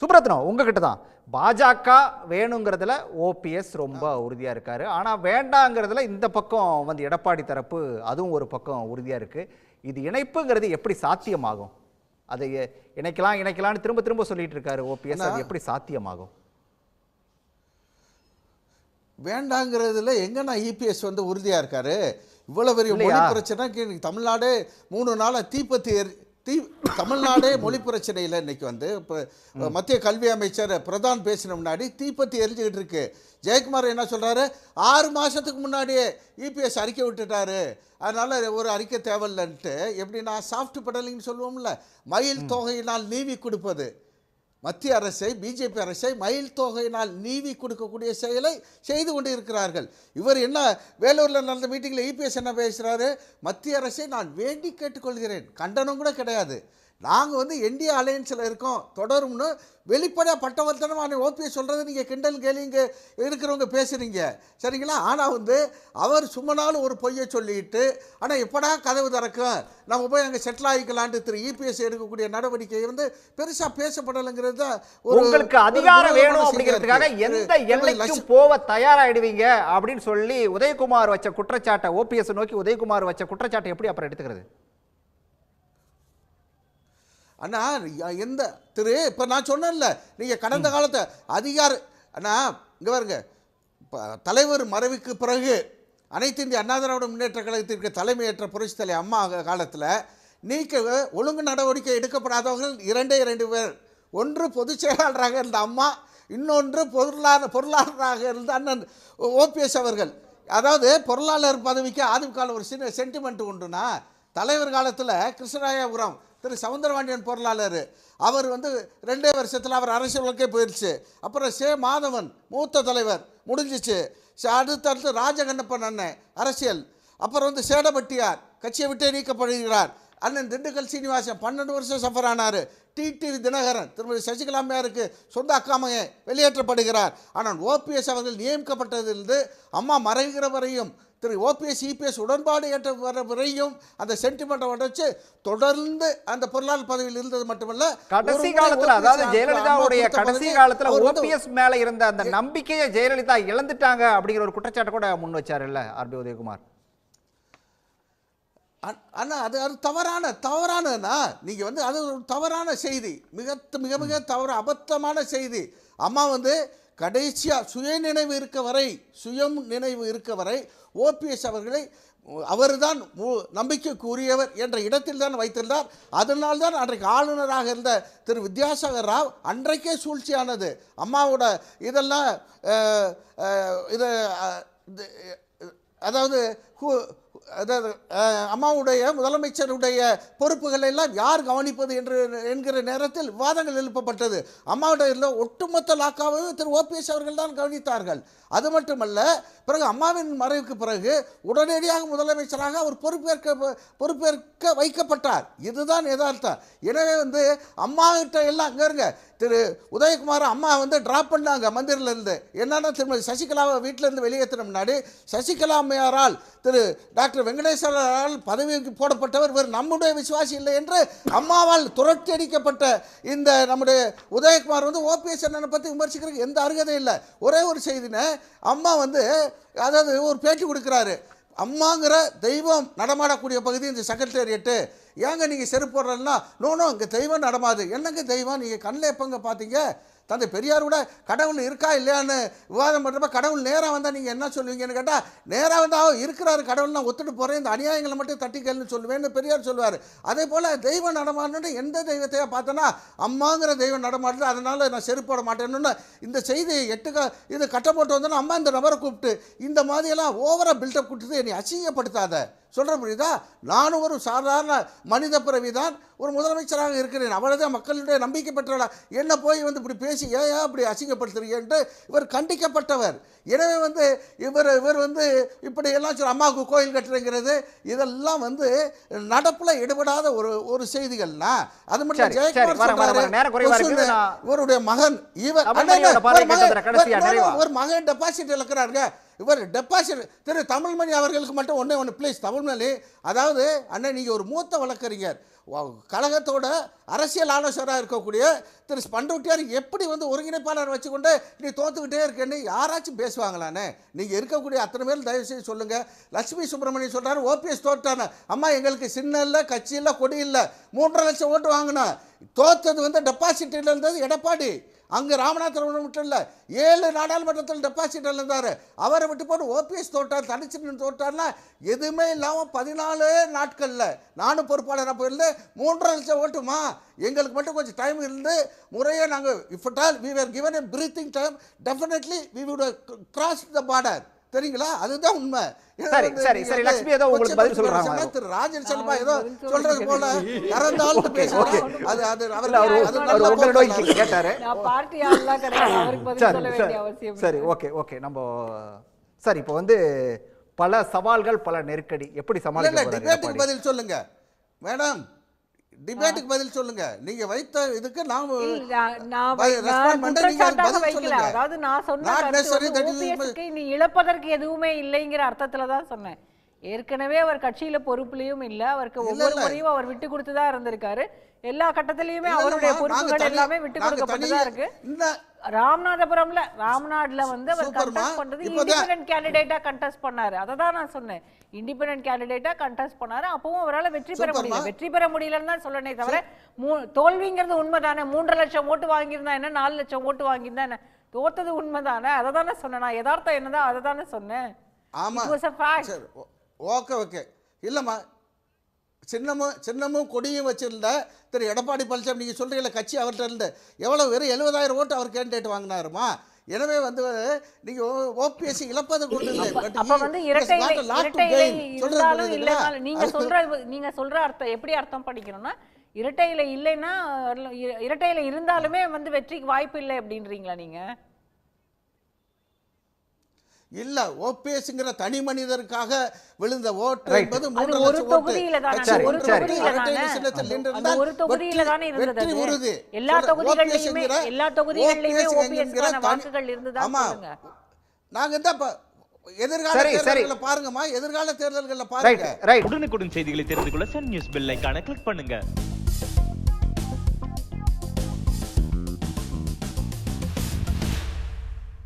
சுப்ரத்னம் உங்ககிட்ட தான் பாஜக வேணுங்கிறதுல ஓபிஎஸ் ரொம்ப உறுதியா இருக்காரு. ஆனா வேண்டாங்கிறதுல இந்த பக்கம் வந்து எடப்பாடி தரப்பு அதுவும் ஒரு பக்கம் உறுதியா இருக்கு. இது இணைப்புங்கிறது எப்படி சாத்தியமாகும்? அதை இணைக்கலாம் இணைக்கலாம்னு திரும்ப திரும்ப சொல்லிட்டு இருக்காரு ஓபிஎஸ் அது எப்படி சாத்தியமாகும்? வேண்டாங்கிறதுல எங்கன்னா இபிஎஸ் வந்து உறுதியாக இருக்காரு? இவ்வளோ பெரிய மொழி இன்னைக்கு தமிழ்நாடு மூணு நாளாக தீப்பத்தி தீ தமிழ்நாடே மொழி பிரச்சனையில் இன்னைக்கு வந்து இப்போ மத்திய கல்வி அமைச்சர் பிரதான் பேசின முன்னாடி தீப்பத்தி எரிஞ்சுக்கிட்டு இருக்கு. ஜெயக்குமார் என்ன சொல்றாரு? ஆறு மாதத்துக்கு முன்னாடியே இபிஎஸ் அறிக்கை விட்டுட்டாரு. அதனால ஒரு அறிக்கை தேவையில்லைன்ட்டு. எப்படின்னா சாஃப்ட் பெடலிங்னு சொல்லுவோம்ல மயில் தொகையினால் நீவி கொடுப்பது. மத்திய அரசை பிஜேபி அரசை மயில் தொகையினால் நீவி கொடுக்கக்கூடிய செயலை செய்து கொண்டு இருக்கிறார்கள் இவர் என்ன வேலூரில் நடந்த மீட்டிங்கில் இபிஎஸ் என்ன பேசுகிறாரு மத்திய அரசை நான் வேண்டி கேட்டுக்கொள்கிறேன். கண்டனம் கூட கிடையாது. நாங்கள் வந்து என்டிஏ அலையன்ஸில் இருக்கோம் தொடரும்னு வெளிப்படையாக பட்டவர்த்தனமான ஓபிஎஸ் சொல்கிறது நீங்கள் கிண்டல் கேலிங்க இருக்கிறவங்க பேசுகிறீங்க சரிங்களா? ஆனால் வந்து அவர் சும்மனாலும் ஒரு பொய்யை சொல்லிட்டு ஆனால் எப்படா கதவு திறக்கும்? நம்ம போய் அங்கே செட்டில் ஆகிக்கலான்ட்டு திரு இபிஎஸ் எடுக்கக்கூடிய நடவடிக்கை வந்து பெருசாக பேசப்படலைங்கிறது தான் ஒரு உங்களுக்கு அதிகாரம் வேணும் அப்படிங்கிறதுக்காக. எந்த எல்லைக்கும் போக தயாராயிடுவீங்க? அப்படின்னு சொல்லி உதயகுமார் வச்ச குற்றச்சாட்டை ஓபிஎஸ் நோக்கி உதயகுமார் வச்ச குற்றச்சாட்டை எப்படி அப்புறம் எடுத்துக்கிறது? அண்ணா எந்த திரு இப்போ நான் சொன்னேன்ல நீங்கள் கடந்த காலத்தை அதிகார அண்ணா இங்கே பாருங்க தலைவர் மறைவுக்கு பிறகு அனைத்து இந்திய அண்ணா திராவிட முன்னேற்ற கழகத்திற்கு தலைமையேற்ற புரட்சித் தலைவர் அம்மா காலத்தில் நீக்க ஒழுங்கு நடவடிக்கை எடுக்கப்படாதவர்கள் இரண்டே இரண்டு பேர். ஒன்று பொதுச் செயலாளராக இருந்த அம்மா இன்னொன்று பொருளாதார பொருளாளராக இருந்த அண்ணன் ஓபிஎஸ் அவர்கள். அதாவது பொருளாளர் பதவிக்கு ஆதிமுக ஒரு சின்ன சென்டிமெண்ட் உண்டுனா தலைவர் காலத்தில் கிருஷ்ணராயபுரம் திரு சவுந்தரவாண்டியன் பொருளாளர். அவர் வந்து ரெண்டே வருஷத்தில் அவர் அரசியலுக்கே போயிடுச்சு அப்புறம் சே மாதவன் மூத்த தலைவர் முடிஞ்சிச்சு. அடுத்தடுத்து ராஜகண்ணப்பன் அண்ணன் அரசியல். அப்புறம் வந்து சேடபட்டியார் கட்சியை விட்டே நீக்கப்படுகிறார். அண்ணன் திண்டுக்கல் சீனிவாசன் பன்னெண்டு வருஷம் சஃபர் ஆனார். டிடிவி தினகரன் திருமதி சசிகலாமையாருக்கு சொந்த அக்காமையை வெளியேற்றப்படுகிறார். ஆனால் ஓபிஎஸ் அவர்கள் நியமிக்கப்பட்டதிலிருந்து அம்மா மறைகிற வரையும் திரு ஓபிஎஸ் இபிஎஸ் உடன்பாடு ஏற்ற வர வரையும் அந்த சென்டிமெண்ட்டை உடைச்சு தொடர்ந்து அந்த பொருளாளர் பதவியில் இருந்தது மட்டுமல்ல கடைசி காலத்துல அதாவது ஜெயலலிதாவுடைய கடைசி காலத்துல ஓபிஎஸ் மேல இருந்த அந்த நம்பிக்கையை ஜெயலலிதா இழந்துட்டாங்க அப்படிங்கிற ஒரு குற்றச்சாட்டை கூட முன் வச்சாருல்ல ஆர்பி உதயகுமார். அண்ணா அது அது தவறான தவறானண்ணா நீங்கள் வந்து அது ஒரு தவறான செய்தி. மிக மிக மிக தவறு அபத்தமான செய்தி. அம்மா வந்து கடைசியாக சுய நினைவு இருக்க வரை சுயம் நினைவு இருக்க வரை ஓபிஎஸ் அவர்களை அவர்தான் மு- நம்பிக்கைக்குரியவர் என்ற இடத்தில் தான் வைத்திருந்தார். அதனால் தான் அன்றைக்கு ஆளுநராக இருந்த திரு வித்யாசாகர் ராவ் அன்றைக்கே சூழ்ச்சியானது. அம்மாவோட இதெல்லாம் இது அதாவது அதாவது அம்மாவுடைய முதலமைச்சருடைய பொறுப்புகளை எல்லாம் யார் கவனிப்பது என்று என்கிற நேரத்தில் விவாதங்கள் எழுப்பப்பட்டது. அம்மாவுடைய ஒட்டுமொத்த லாக்காவையும் திரு. ஓபிஎஸ் அவர்கள் தான் கவனித்தார்கள். அது மட்டுமல்ல பிறகு அம்மாவின் மறைவுக்கு பிறகு உடனடியாக முதலமைச்சராக அவர் பொறுப்பேற்க பொறுப்பேற்க வைக்கப்பட்டார். இதுதான் எதார்த்தம் எனவே வந்து அம்மா கிட்ட எல்லாம் அங்கே இருங்க திரு. உதயகுமார் அம்மா வந்து டிராப் பண்ணாங்க மந்திரிலேருந்து. என்னன்னா திருமதி சசிகலாவை வீட்டிலேருந்து வெளியேற்றின முன்னாடி சசிகலா அம்மையாரால் திரு டாக்டர் வெங்கடேஸ்வரரால் பதவிக்கு போடப்பட்டவர் இவர் நம்முடைய விசுவாசி இல்லை என்று அம்மாவால் துரத்தி அடிக்கப்பட்ட இந்த நம்முடைய உதயகுமார் வந்து ஓபிஎஸ் அண்ணனை பற்றி விமர்சிக்கிறதுக்கு எந்த அருகதையும் இல்லை. ஒரே ஒரு செய்தினை அம்மா வந்து அதாவது ஒரு பேட்டி கொடுக்குறாரு. அம்மாங்கிற தெய்வம் நடமாடக்கூடிய பகுதி இந்த செக்ரட்டேரியட்டு ஏங்க நீங்கள் செருப்பு போடுறதுனா நோ நோ இங்கே தெய்வம் நடமாது என்னங்க தெய்வம்? நீங்கள் கண்ணில் எப்போங்க பார்த்தீங்க தந்தை பெரியார் கூட கடவுள் இருக்கா இல்லையான்னு விவாதம் பண்ணுறப்ப கடவுள் நேராக வந்தால் நீங்கள் என்ன சொல்லுவீங்கன்னு கேட்டால் நேராக வந்தால் இருக்கிறாரு கடவுள் நான் ஒத்துட்டு போகிறேன் இந்த அநியாயங்களை மட்டும் தட்டிக்கல்னு சொல்லுவேன்னு பெரியார் சொல்லுவார் அதே போல் தெய்வம் நடமாடணுன்னு எந்த தெய்வத்தையாக பார்த்தோன்னா அம்மாங்கிற தெய்வம் நடமாடுது அதனால் நான் செருப்பு போட மாட்டேன்னு இந்த செய்தியை எட்டுக்க இது கட்ட போட்டு வந்தோன்னா அம்மா இந்த நபரை கூப்பிட்டு இந்த மாதிரியெல்லாம் ஓவராக பில்டப் கொடுத்து என்னை அசிங்கப்படுத்தாத. சொல்கிற புரியுதா? நானும் ஒரு சாதாரண மனித பிறவி தான் ஒரு முதலமைச்சராக இருக்கிறேன். அவ்வளோதான் மக்களுடைய நம்பிக்கை பெற்றவளா. என்ன போய் வந்து இப்படி பேசி ஏன் ஏன் இப்படி அசிங்கப்படுத்துறீங்கன்ட்டு இவர் கண்டிக்கப்பட்டவர். எனவே வந்து இவர் இவர் வந்து இப்படி எல்லாம் சொல்லி அம்மாவுக்கு கோயில் கட்டுறங்கிறது இதெல்லாம் வந்து நடப்பில் ஈடுபடாத ஒரு ஒரு செய்திகள்னா அது மட்டும் ஜெயக்குமார் இவருடைய மகன் இவர் ஒரு மகன் டெபாசிட் இழக்கிறாருங்க. இவர் டெபாசிட் திரு தமிழ்மணி அவர்களுக்கு மட்டும் ஒன்றே ஒன்று ப்ளீஸ் தமிழ்மணி அதாவது அண்ணன் நீங்கள் ஒரு மூத்த வழக்கறிஞர். கழகத்தோட அரசியல் ஆலோசகராக இருக்கக்கூடிய திரு பண்டூட்டியார் எப்படி வந்து ஒருங்கிணைப்பாளர் வச்சுக்கொண்டு நீ தோத்துக்கிட்டே இருக்கேன்னு யாராச்சும் பேசுவாங்களானே? நீங்கள் இருக்கக்கூடிய அத்தனை பேர் தயவு செய்து சொல்லுங்கள் லட்சுமி சுப்பிரமணியன் சொல்கிறாரு ஓபிஎஸ் தோற்றானே அம்மா எங்களுக்கு சின்ன இல்லை கட்சி இல்லை கொடி இல்லை. மூன்றரை லட்சம் ஓட்டு வாங்கினேன் தோத்தது வந்து டெபாசிட்டில் இருந்தது எடப்பாடி. அங்கே ராமநாதபுரம் மட்டும் இல்லை ஏழு நாடாளுமன்றத்தில் டெபாசிட் இருந்தார். அவரை விட்டு போட்டு ஓபிஎஸ் தோட்டார் தனிச்சு தோட்டார்னா எதுவுமே இல்லாமல் பதினாலு நாட்களில் நானும் பொறுப்பாளராக போயிருந்து மூன்றரை லட்சம் ஓட்டுமா? எங்களுக்கு மட்டும் கொஞ்சம் டைம் இருந்து முறையாக நாங்கள் if at all we were given a breathing time definitely we would cross the border சரிங்களா அதுதான் உண்மை. சரி, சரி, சரி, லட்சுமி ஏதோ உங்களுக்கு பதில் சொல்றாங்க. திரு ராஜன் செல்வா ஏதோ சொல்றது போல. இறந்தாலும் பேசுறோம் அது அது அவர் அவரு உங்களோட கேட்டாரு. நான் பார்ட்டி ஆள்லாம் கிடையாது. அவருக்கு பதில் சொல்ல சரி வேண்டிய சரி அவசியம் சரி ஓகே ஓகே நம்ம சரி இப்போ வந்து பல சவால்கள் பல நெருக்கடி. எப்படி சமாளிக்க எடப்பாடி? பதில் சொல்லுங்க. மேடம் டிபேட்டுக்கு பதில் சொல்லுங்க. நீங்க வைத்த இதுக்கு நான். அதாவது நான் சொன்ன நீ இழப்பதற்கு எதுவுமே இல்லைங்கிற அர்த்தத்துல தான் சொன்னேன். ஏற்கனவே அவர் கட்சியில பொறுப்புலயும் இல்ல. அவருக்கு ஒவ்வொரு. முறையும் அவர் விட்டு கொடுத்து தான் இருந்திருக்காரு. எல்லா கட்டத்திலயுமே அவருடைய பொறுப்புகள் எல்லாமே விட்டு நாங்க கொடுக்கப்பட்டு தனி- தான் இருக்கு ராமநாதபுரம்ல ராம்நாட்ல வந்து அவர். கண்டெஸ்ட் பண்றது இண்டிபெண்டன்ட் கேண்டிடேட்டா கண்டெஸ்ட் பண்ணாரு. அதை தான் நான் சொன்னேன். இண்டிபெண்டன்ட் கேண்டிடேட்டா கண்டெஸ்ட் பண்ணாரு. அப்பவும் அவரால வெற்றி பெற. முடியல. வெற்றி பெற முடியலன்னு தான் சொல்லனே தவிர தோல்விங்கிறது உண்மைதானே? மூன்றரை லட்சம் ஓட்டு வாங்கியிருந்தா என்ன? நாலு லட்சம் ஓட்டு வாங்கியிருந்தா என்ன? தோத்தது உண்மைதானே? அதை தானே சொன்னேன். நான் யதார்த்தம் என்னதோ அதை தானே சொன்னேன். ஆமா. Okay okay. இல்லைம்மா சின்னமும் சின்னமும் கொடியும் வச்சிருந்த திரு எடப்பாடி பழனிசாமி நீங்கள் சொல்கிறீங்கள கட்சி அவர்கிட்ட இருந்து எவ்வளோ வெறும் எழுபதாயிரம் ஓட்டு அவர் கேண்டிடேட் வாங்கினாருமா எனவே வந்து நீங்கள் ஓபிஎஸ்சி இழப்பதை கொண்டு இல்லை has இரட்டை இரட்டை இலை gain. சொல்றது இருந்தாலும் புரியுதுங்களா? இல்லைனாலும் நீங்க சொல்ற நீங்க சொல்ற அர்த்தம் எப்படி அர்த்தம் படிக்கணும்னா இரட்டை இலை இல்லைன்னா இர- இரட்டை இலை இருந்தாலுமே வந்து வெற்றிக்கு வாய்ப்பு இல்லை அப்படின்றீங்களா நீங்க இல்ல ஓபிஎஸ்ங்கிற தனி மனிதருக்காக விழுந்த ஓட்டு. என்பது மூன்று லட்சம் ஓட்டு. தானே தானே தானே. உறுதி. எல்லா எல்லா தனி- வாக்குகள் இருந்ததா ஆமா. நாங்க இப்ப எதிர்கால சரி, சரி. தேர்தல்களை பாருங்கம்மா எதிர்கால தேர்தல்களை ரைட் பாருங்க உடனுக்குடன் செய்திகளை தெரிந்து கொள்ள சன் நியூஸ் பெல் ஐகானை கிளிக் பண்ணுங்க